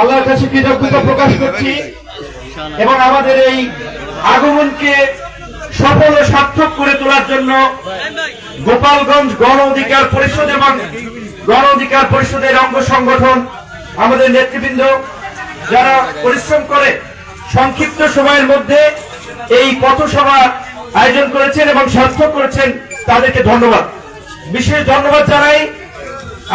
আল্লাহর কাছে কৃতজ্ঞতা প্রকাশ করছি এবং আমাদের এই আগমনকে সফল ও সার্থক করে তোলার জন্য গোপালগঞ্জ গণ অধিকার পরিষদ এবং গণ অধিকার পরিষদের অঙ্গ সংগঠন, আমাদের নেতৃবৃন্দ, যারা পরিশ্রম করে সংক্ষিপ্ত সময়ের মধ্যে এই পথসভা আয়োজন করেছেন এবং সার্থক করেছেন, তাদেরকে ধন্যবাদ। বিশেষ ধন্যবাদ জানাই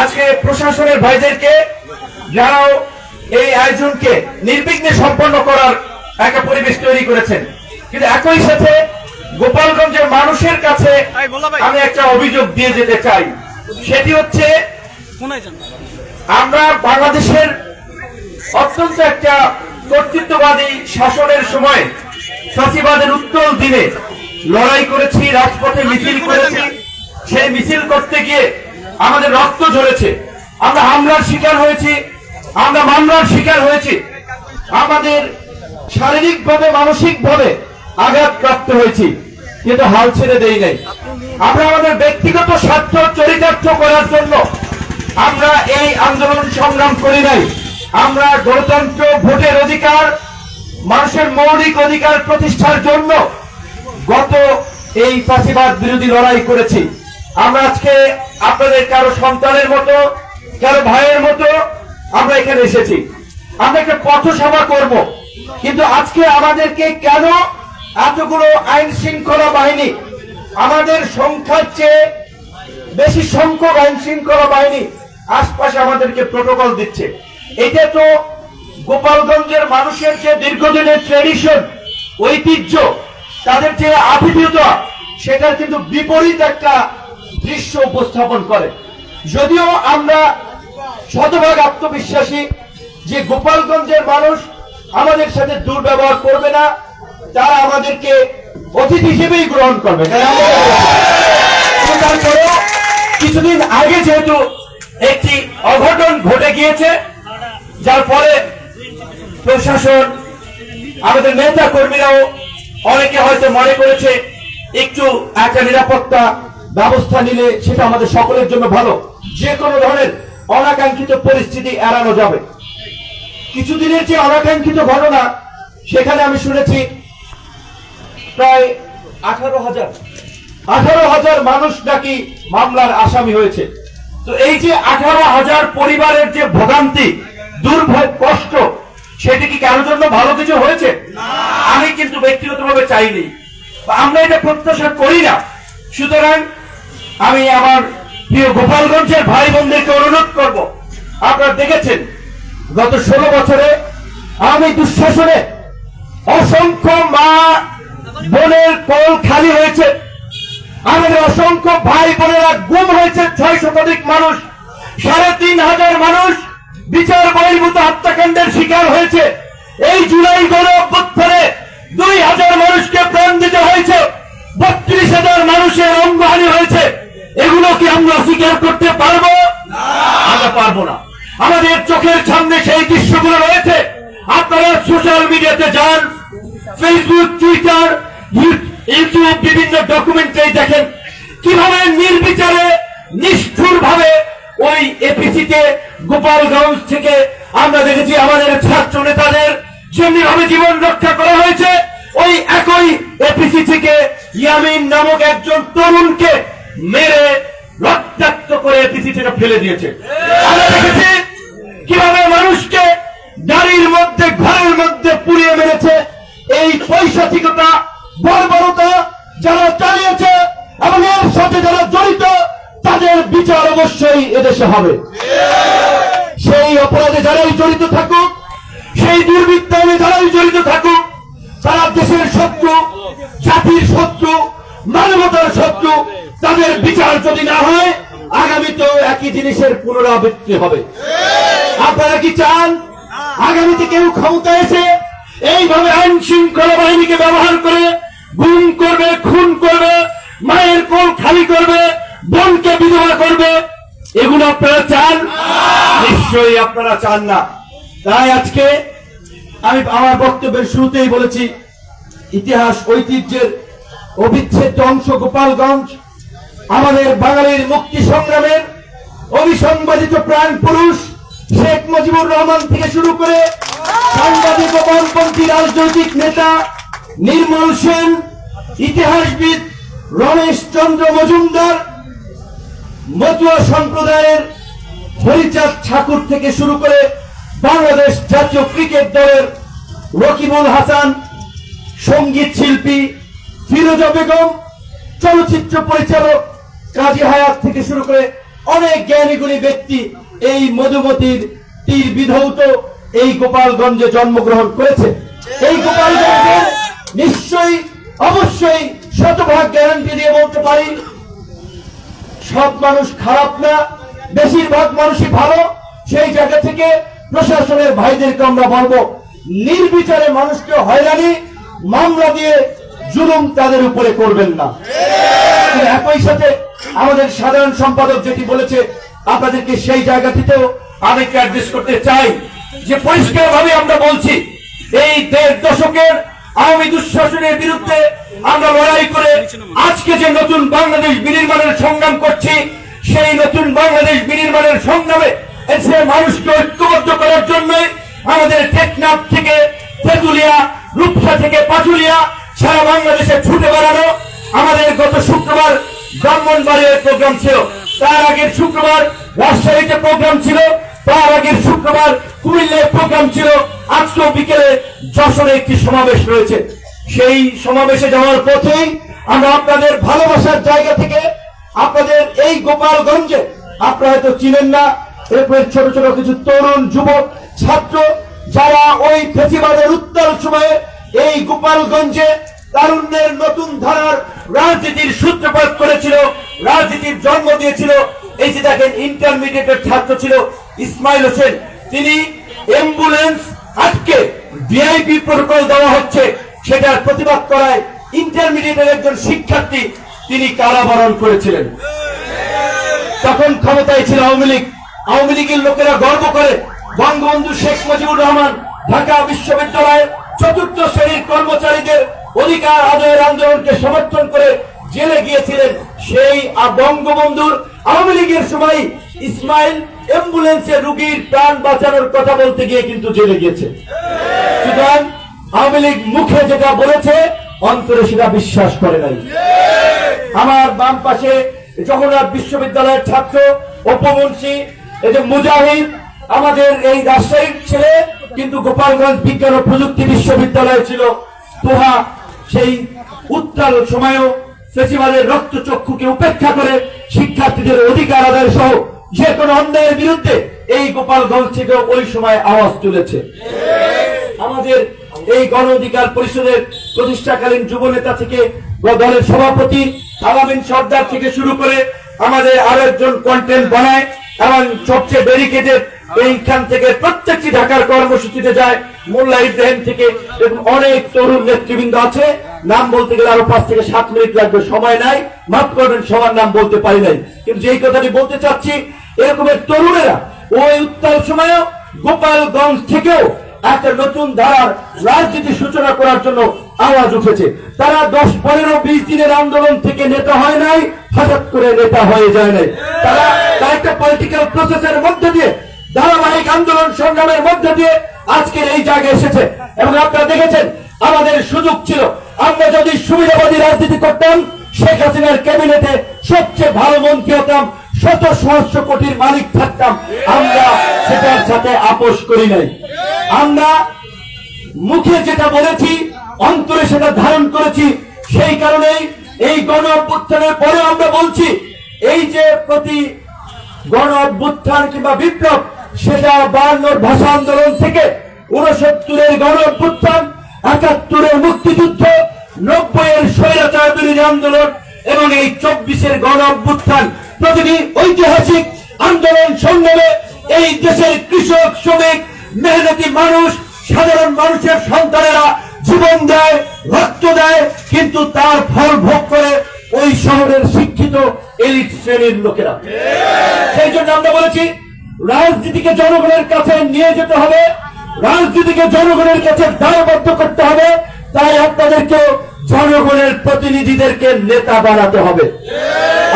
আজকে প্রশাসনের ভাইদেরকে, যারাও এই আয়োজনকে নির্বিঘ্নে সম্পন্ন করার একটা পরিবেশ তৈরি করেছেন। কিন্তু একই সাথে গোপালগঞ্জের মানুষের কাছে আমি একটা অভিযোগ দিয়ে যেতে চাই। সেটি হচ্ছে আমরা বাংলাদেশের অত্যন্ত একটা কর্তৃত্ববাদী শাসনের সময় ফাঁসিবাদের উত্তল দিনে লড়াই করেছি রাজপথে মিছিল করেছি। সেই মিছিল করতে গিয়ে আমাদের রক্ত ঝরেছে। আমরা হামলার শিকার হয়েছি। আমরা মামলার শিকার হয়েছি। আমাদের শারীরিকভাবে, মানসিকভাবে আঘাতপ্রাপ্ত হয়েছি, কিন্তু হাল ছেড়ে দেই নাই। আমরা আমাদের ব্যক্তিগত স্বার্থ চরিতার্থ করার জন্য আমরা এই আন্দোলন সংগ্রাম করি নাই। আমরা গণতন্ত্র ভোটের অধিকার, মানুষের মৌলিক অধিকার প্রতিষ্ঠার জন্য গত এই ফাঁসিবাদ বিরোধী লড়াই করেছি। আমরা আজকে আপনাদের কারও সন্তানের মতো, কারও ভাইয়ের মতো আমরা এখানে এসেছি। আমরা একটা পথসভা করব। কিন্তু আজকে আমাদেরকে কেন এতগুলো আইন শৃঙ্খলা বাহিনী, আমাদের সংখ্যার চেয়ে বেশি সংখ্যক আইন শৃঙ্খলা বাহিনী আশপাশে আমাদেরকে প্রোটোকল দিচ্ছে। এটা তো গোপালগঞ্জের মানুষের যে দীর্ঘদিনের ট্রেডিশন ঐতিহ্য, তাদের যে আতিথেয়তা, সেটার কিন্তু বিপরীত একটা দৃশ্য উপস্থাপন করে। যদিও আমরা শতভাগ আত্মবিশ্বাসী যে গোপালগঞ্জের মানুষ আমাদের সাথে দুর্ব্যবহার করবে না, তারা আমাদেরকে অতিথি হিসেবেই গ্রহণ করবে। কিছুদিন আগে যেহেতু একটি অঘটন ঘটে গিয়েছে, যার ফলে প্রশাসন, আমাদের নেতা কর্মীরাও অনেকে হয়তো মনে করেছে, একটু একটা নিরাপত্তা ব্যবস্থা নিলে সেটা আমাদের সকলের জন্য ভালো। যে কোনো ধরনের অনাকাঙ্ক্ষিত পরিস্থিতি এড়ানো যাবে। কিছুদিনের যে অনাকাঙ্ক্ষিত ঘটনা, সেখানে আমি শুনেছি প্রায় আঠারো হাজার। আঠারো হাজার মানুষ নাকি মামলার আসামি হয়েছে। তো এই যে আঠারো হাজার পরিবারের যে ভোগান্তি দুর্ভোগ কষ্ট, সেটি কি কারোর জন্য ভালো কিছু হয়েছে? আমি কিন্তু ব্যক্তিগতভাবে চাইনি। আমরা এটা প্রত্যাশা করি না। সুতরাং আমি আমার প্রিয় গোপালগঞ্জের ভাই বোনদেরকে অনুরোধ করব। আপনারা দেখেছেন, গত ষোলো বছরে আমি দুঃশাসনে অসংখ্য মা বোনের কোল খালি হয়েছে। আমাদের অসংখ্য ভাই বোনেরা গুম হয়েছে। ছয় শতাধিক মানুষ, সাড়ে তিন হাজার মানুষ বিচার বহির্ভূত হত্যাকাণ্ডের শিকার হয়েছে। এই জুলাই গণ অভ্যুত্থানে দুই হাজার মানুষকে প্রাণ দিতে হয়েছে। বত্রিশ হাজার মানুষের অঙ্গহানি হয়েছে। এগুলো কি আমরা স্বীকার করতে পারব? আমরা পারব না। আমাদের চোখের সামনে সেই দৃশ্যগুলো রয়েছে। আপনারা সোশ্যাল মিডিয়াতে যান ফেসবুক টুইটার ইউটিউব বিভিন্ন ডকুমেন্টারি দেখেন কীভাবে নির্বিচারে নিষ্ঠুর ভাবে ওই এপিসিতে গোপালগঞ্জ থেকে আমরা দেখেছি আমাদের ছাত্র নেতাদের যেমনি ভাবে জীবন রক্ষা করা হয়েছে ওই একই এপিসি থেকে ইয়ামিন নামক একজন তরুণকে মেরে রক্তাক্ত করে এপিসি থেকে ফেলে দিয়েছে। কীভাবে মানুষকে গাড়ির মধ্যে, ঘরের মধ্যে পুড়িয়ে মেরেছে। এই পৈশাচিকতা, বর্বরতা যারা চালিয়েছে এবং এর সাথে যারা জড়িত, তাদের বিচার অবশ্যই এদেশে হবে। সেই অপরাধে যারাই জড়িত থাকুক, সেই দুর্বৃত্তায়নে যারাই জড়িত থাকুক, তারা দেশের শত্রু, জাতির শত্রু, মানবতার শত্রু তাদের বিচার যদি না হয়, আগামীতেও একই জিনিসের পুনরাবৃত্তি হবে। আপনারা কি চান? আগামীতে কেউ ক্ষমতা এসে এইভাবে আইন শৃঙ্খলা বাহিনীকে ব্যবহার করে গুম করবে, খুন করবে, মায়ের কোল খালি করবে, বোনকে বিধবা করবে, এগুলো আপনারা চান? নিশ্চয়ই আপনারা চান না। তাই আজকে আমি আমার বক্তব্যের শুরুতেই বলেছি, ইতিহাস, ঐতিহ্যের অবিচ্ছেদ্য অংশ গোপালগঞ্জ আমাদের বাঙালির মুক্তি সংগ্রামের অবিসংবাদিত প্রাণ পুরুষ শেখ মুজিবুর রহমান থেকে শুরু করে সাংবাদিক ও বামপন্থী রাজনৈতিক নেতা, নির্মল সেন, ইতিহাসবিদ রমেশ চন্দ্র মজুমদার, মতুয়া সম্প্রদায়ের হরিচাঁদ ঠাকুর থেকে শুরু করে বাংলাদেশ জাতীয় ক্রিকেট দলের রকিবুল হাসান, সংগীত শিল্পী ফিরোজা বেগম, চলচ্চিত্র পরিচালক কাজী হায়াত থেকে শুরু করে অনেক জ্ঞানীগুণী ব্যক্তি এই মধুমতির তীর বিধৌত এই গোপালগঞ্জে জন্মগ্রহণ করেছে। এই গোপালগঞ্জে নিশ্চয়ই, অবশ্যই শতভাগ গ্যারান্টি দিয়ে বলতে পারি, সব মানুষ খারাপ না, বেশিরভাগ মানুষই ভালো, সেই জায়গা থেকে প্রশাসনের ভাইদেরকে আমরা বলব, নির্বিচারে মানুষকে হয়রানি, মামলা দিয়ে জুলুম তাদের উপরে করবেন না। একই সাথে আমাদের সাধারণ সম্পাদক যেটি বলেছে, আপনাদেরকে সেই জায়গাটিতেও আমি অ্যাড্রেস করতে চাই যে পরিষ্কার ভাবে আমরা বলছি, এই দেড় দশকের আওয়ামী দুঃশাসনের বিরুদ্ধে আমরা লড়াই করে আজকে যে নতুন বাংলাদেশ বিনির্মাণের সংগ্রাম করছি, সেই নতুন বাংলাদেশ বিনির্মাণের সংগ্রামে এসে মানুষকে ঐক্যবদ্ধ করার জন্য আমাদের টেকনাফ থেকে তেতুলিয়া, রূপসা থেকে পাচুলিয়া সারা বাংলাদেশে ছুটে বেড়ানো আমাদের গত শুক্রবার ব্রাহ্মণবাড়িয়ার প্রোগ্রাম ছিল। তার আগের শুক্রবার রাজশাহীতে প্রোগ্রাম ছিল। তার আগের শুক্রবার প্রোগ্রাম ছিল। আজকেও বিকেলে যশোরে একটি সমাবেশ রয়েছে। সেই সমাবেশে যাওয়ার পথেই আমরা আপনাদের ভালোবাসার জায়গা থেকে আপনাদের এই গোপালগঞ্জে আপনারা হয়তো চিনেন না, এরপরে ছোট ছোট কিছু তরুণ, যুবক, ছাত্র যারা ওই ফেসিবাদের উত্তাল সময়ে এই গোপালগঞ্জে তারুণ্যের নতুন ধারার রাজনীতির সূত্রপাত করেছিল, রাজনীতির জন্ম দিয়েছিল। এই যে দেখেন ইন্টারমিডিয়েটের ছাত্র ছিল ইসমাইল হোসেন। তিনি অ্যাম্বুলেন্স আটকে ভিআইপি প্রোটোকল দেওয়া হচ্ছে। সেটার প্রতিবাদ করায় ইন্টারমিডিয়েটের একজন শিক্ষার্থী তিনি কারাবরণ করেছিলেন। তখন ক্ষমতায় ছিল আওয়ামী লীগ। আওয়ামী লীগের লোকেরা গর্ব করে, বঙ্গবন্ধু শেখ মুজিবুর রহমান ঢাকা বিশ্ববিদ্যালয়ের চতুর্থ শ্রেণির কর্মচারীদের অধিকার আদায়ের আন্দোলনকে সমর্থন করে জেলে গিয়েছিলেন সেই বঙ্গবন্ধুর আওয়ামী লীগের সময় ইসমাইল অ্যাম্বুলেন্সে রুগীর প্রাণ বাঁচানোর কথা বলতে গিয়ে কিন্তু জেলে গিয়েছে। সুতরাং আওয়ামী লীগ মুখে যেটা বলেছে, অন্তরে সেটা বিশ্বাস করে নাই। আমার বাম পাশে জগন্নাথ বিশ্ববিদ্যালয়ের ছাত্র অপমন্ত্রী এই যে মুজাহিদ, আমাদের এই রাজশাহীর ছেলে কিন্তু গোপালগঞ্জ বিজ্ঞান ও প্রযুক্তি বিশ্ববিদ্যালয় ছিল। তোহা সেই উত্তাল সময়ও ফেসিবাদের রক্তচক্ষুকে উপেক্ষা করে শিক্ষার্থীদের অধিকার আদায় সহ যে কোনো অন্যায়ের বিরুদ্ধে এই গোপালগঞ্জ থেকে ওই সময় আওয়াজ তুলেছে। আমাদের এই গণ অধিকার পরিষদের প্রতিষ্ঠাকালীন যুব নেতা থেকে দলের সভাপতি আলামিন সর্দার থেকে শুরু করে আমাদের আরও একজন কন্টেন্ট বানায় এবং সবচেয়ে ব্যারিকেডের এইখান থেকে প্রত্যেকটি ঢাকার কর্মসূচিতে যায় মোল্লা ইব্রাহিম থেকে এবং অনেক তরুণ নেতৃবৃন্দ আছে। নাম বলতে গেলে আরও পাঁচ থেকে সাত মিনিট লাগবে, সময় নাই। মাফ করবেন, সবার নাম বলতে পারি নাই। কিন্তু যেই কথাটি বলতে চাচ্ছি, এরকমের তরুণেরা ওই উত্তাল সময় গোপালগঞ্জ থেকেও একটা নতুন ধারার রাজনীতি সূচনা করার জন্য আওয়াজ উঠেছে। তারা দশ, পনেরো, বিশ দিনের আন্দোলন থেকে নেতা হয় নাই, হঠাৎ করে নেতা হয়ে যায় নাই। তারা একটা পলিটিক্যাল প্রসেসের মধ্যে দিয়ে ধারাবাহিক আন্দোলন সংগ্রামের মধ্যে দিয়ে আজকের এই জায়গায় এসেছে। এবং আপনারা দেখেছেন, আমাদের সুযোগ ছিল। আমরা যদি সুবিধাবাদী রাজনীতি করতাম, শেখ হাসিনার ক্যাবিনেটে সবচেয়ে ভালো মন্ত্রী হতাম, শত সহস্র কোটির মালিক থাকতাম। আমরা সেটার সাথে আপোষ করি নাই। আমরা মুখে যেটা বলেছি, অন্তরে সেটা ধারণ করেছি, সেই কারণেই এই গণ অভ্যুত্থানের পরে আমরা বলছি, এই যে প্রতি গণ অভ্যুত্থান কিংবা বিপ্লব সেটা বায়ান্নর ভাষা আন্দোলন থেকে উনসত্তরের গণ অভ্যুত্থান একাত্তরের মুক্তিযুদ্ধ নব্বই এর স্বৈরাচার বিরোধী আন্দোলন এবং এই চব্বিশের গণ অভ্যুত্থান প্রতিটি ঐতিহাসিক আন্দোলন সংগ্রামে এই দেশের কৃষক শ্রমিক মেহনতি মানুষ সাধারণ মানুষের সন্তানেরা জীবন দেয় রক্ত দেয় কিন্তু তার ফল ভোগ করে ওই শহরের শিক্ষিত এলিট শ্রেণির লোকেরা। সেই জন্য আমরা বলেছি রাজনীতিকে জনগণের কাছে নিয়ে যেতে হবে, রাজনীতিকে জনগণের কাছে দায়বদ্ধ করতে হবে, তাই আপনাদেরকে জনগণের প্রতিনিধিদেরকে নেতা বানাতে হবে।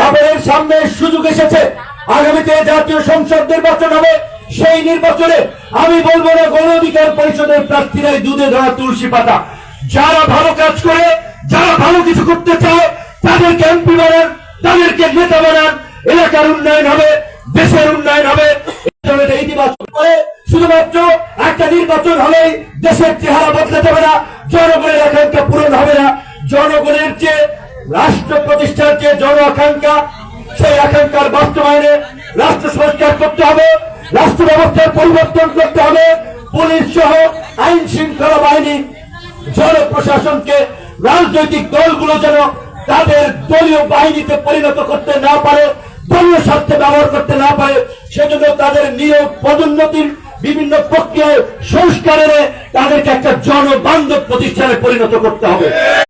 আপনাদের সামনে সুযোগ এসেছে, আগামীতে জাতীয় সংসদ নির্বাচন হবে, সেই নির্বাচনে আমি বলব না, গণ অধিকার পরিষদের প্রার্থীরাই দুধে ধরা তুলসী পাতা। যারা ভালো কাজ করে, যারা ভালো কিছু করতে চায়, তাদেরকে এমপি বানান, তাদেরকে নেতা বানান, এলাকার উন্নয়ন হবে। দেশের উন্নয়ন হবে ইতিবাচক করে শুধুমাত্র একটা নির্বাচন হলেই দেশের চেহারা বদলে যাবে না, জনগণের আকাঙ্ক্ষা পূরণ হবে না। জনগণের যে রাষ্ট্র প্রতিষ্ঠার যে জন আকাঙ্ক্ষা, সেই আকাঙ্ক্ষার বাস্তবায়নে রাষ্ট্র সংস্কার করতে হবে, রাষ্ট্র ব্যবস্থার পরিবর্তন করতে হবে, পুলিশ সহ আইন শৃঙ্খলা বাহিনী, জনপ্রশাসনকে রাজনৈতিক দলগুলো যেন তাদের দলীয় বাহিনীতে পরিণত করতে না পারে দলীয় স্বার্থে ব্যবহার করতে না পারে, সেজন্য তাদের নিয়োগ পদোন্নতির বিভিন্ন প্রক্রিয়ায় সংস্কারের তাদেরকে একটা জনবান্ধব প্রতিষ্ঠানে পরিণত করতে হবে।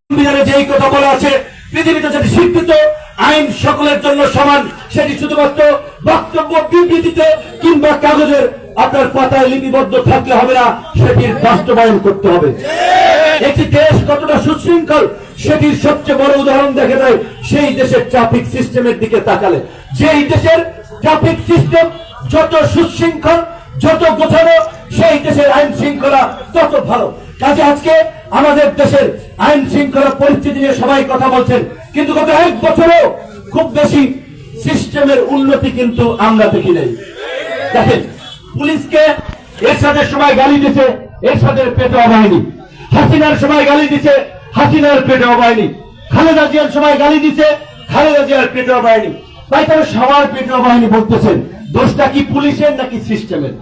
সংবিধানে যেই কথা বলা আছে, পৃথিবীতে যেটি স্বীকৃত আইন সকলের জন্য সমান, সেটি শুধুমাত্র বক্তব্য বিবৃতিতে কিংবা কাগজের আপনার পাতায় লিপিবদ্ধ থাকলে হবে না, সেটির বাস্তবায়ন করতে হবে। একটি দেশ কতটা সুশৃঙ্খল সেটির সবচেয়ে বড় উদাহরণ দেখা যায় সেই দেশের ট্রাফিক সিস্টেমের দিকে তাকালে। যেই দেশের ট্রাফিক সিস্টেম যত সুশৃঙ্খল, যত গোছানো, সেই দেশের আইন শৃঙ্খলা তত ভালো। কাজে আজকে আমাদের দেশের আইন শৃঙ্খলা পরিস্থিতি নিয়ে সবাই কথা বলছেন, কিন্তু গত এক বছরেও খুব বেশি সিস্টেমের উন্নতি কিন্তু আমরা দেখি নাই। দেখেন, পুলিশকে এর সাথে সময় গালি দিছে এর সাথে পেটে বাহিনী হাসিনার সময় গালি দিছে হাসিনার পেটে বাহিনী খালেদা জিয়ার সময় গালি দিছে খালেদা জিয়ার পেটে বাহিনী তাই তারা সবার পেটে বাহিনী বলতেছেন দোষটা কি পুলিশের নাকি সিস্টেমের?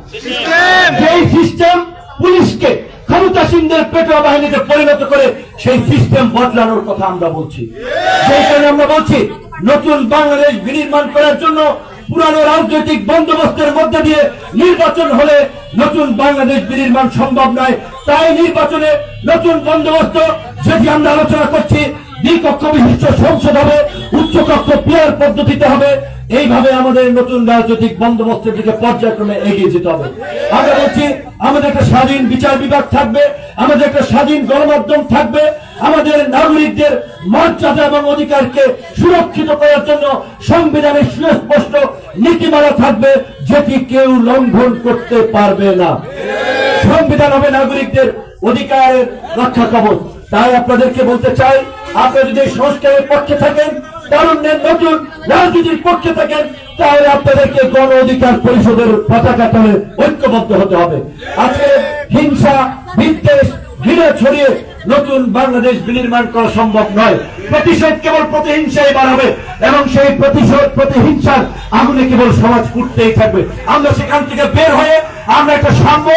যেই সিস্টেম পুলিশকে ক্ষমতাসীনদের পেটোয়া বাহিনীতে পরিণত করে সেই সিস্টেম বদলানোর কথা আমরা বলছি। সেই কারণে আমরা বলছি নতুন বাংলাদেশ বিনির্মাণ করার জন্য পুরানো রাজনৈতিক বন্দোবস্তের মধ্যে দিয়ে নির্বাচন হলে নতুন বাংলাদেশ বিনির্মাণ সম্ভব নয়। তাই নির্বাচনে নতুন বন্দোবস্ত যেটি আমরা আলোচনা করছি দ্বিকক্ষ বিশিষ্ট সংসদ হবে, উচ্চকক্ষ প্লেয়ার পদ্ধতিতে হবে, এইভাবে আমাদের নতুন রাজনৈতিক বন্দোবস্তের দিকে পর্যায়ক্রমে এগিয়ে যেতে হবে। আমরা বলছি, আমাদের একটা স্বাধীন বিচার বিভাগ থাকবে, আমাদের একটা স্বাধীন গণমাধ্যম থাকবে, আমাদের নাগরিকদের মর্যাদা এবং অধিকারকে সুরক্ষিত করার জন্য সংবিধানের সুস্পষ্ট নীতিমালা থাকবে, যেটি কেউ লঙ্ঘন করতে পারবে না। সংবিধান হবে নাগরিকদের অধিকারের রক্ষা কবচ। তাই আপনাদেরকে বলতে চাই আপনারা যদি সংস্কারের পক্ষে থাকেন, তারুণ্যের নতুন রাজনীতির পক্ষে থাকেন, তাহলে আপনাদেরকে গণ অধিকার পরিষদের পতাকা তলে ঐক্যবদ্ধ হতে হবে। আজকে হিংসা, বিদ্বেষ, ঘৃণা ছড়িয়ে নতুন বাংলাদেশ বিনির্মাণ করা সম্ভব নয়। প্রতিশোধ কেবল প্রতিহিংসাই বাড়াবে এবং সেই প্রতিশোধ, প্রতিহিংসার আগুনে কেবল সমাজ ফুটতেই থাকবে। আমরা সেখান থেকে বের হয়ে আমরা একটা সাম্য,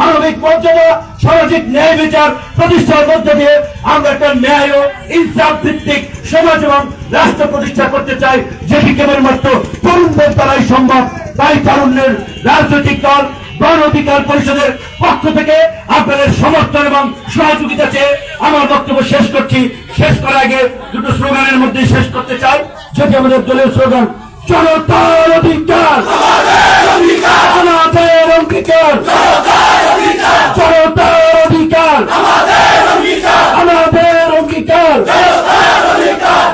মানবিক মর্যাদা, সামাজিক ন্যায় বিচার প্রতিষ্ঠার মধ্যে দিয়ে আমরা একটা ন্যায় ও ইনসাফ ভিত্তিক সমাজ এবং রাষ্ট্র প্রতিষ্ঠা করতে চাই, যেটি কেবলমাত্র তরুণদের দ্বারাই সম্ভব। তাই তারুণ্যের রাজনৈতিক দল গণ অধিকার পরিষদের পক্ষ থেকে আপনাদের সমর্থন এবং সহযোগিতা চেয়ে আমার বক্তব্য শেষ করছি। শেষ করার আগে দুটো স্লোগানের মধ্যে শেষ করতে চাই। যেটি আমাদের দলীয় স্লোগান, জনতার অধিকার। আমাদের অঙ্গীকার। জনতার অধিকার। আমাদের অঙ্গীকার।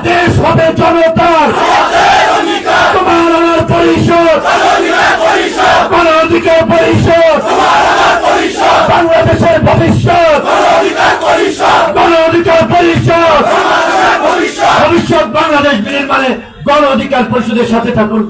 দেশ হবে জনতার। তোমার পরিষদ। গণ অধিকার পরিষদ। বাংলাদেশের ভবিষ্যৎ। কোন অধিকার পরিষদ। ভবিষ্যৎ বাংলাদেশ বিনির্মাণে গণ অধিকার পরিষদের সাথে থাকুন।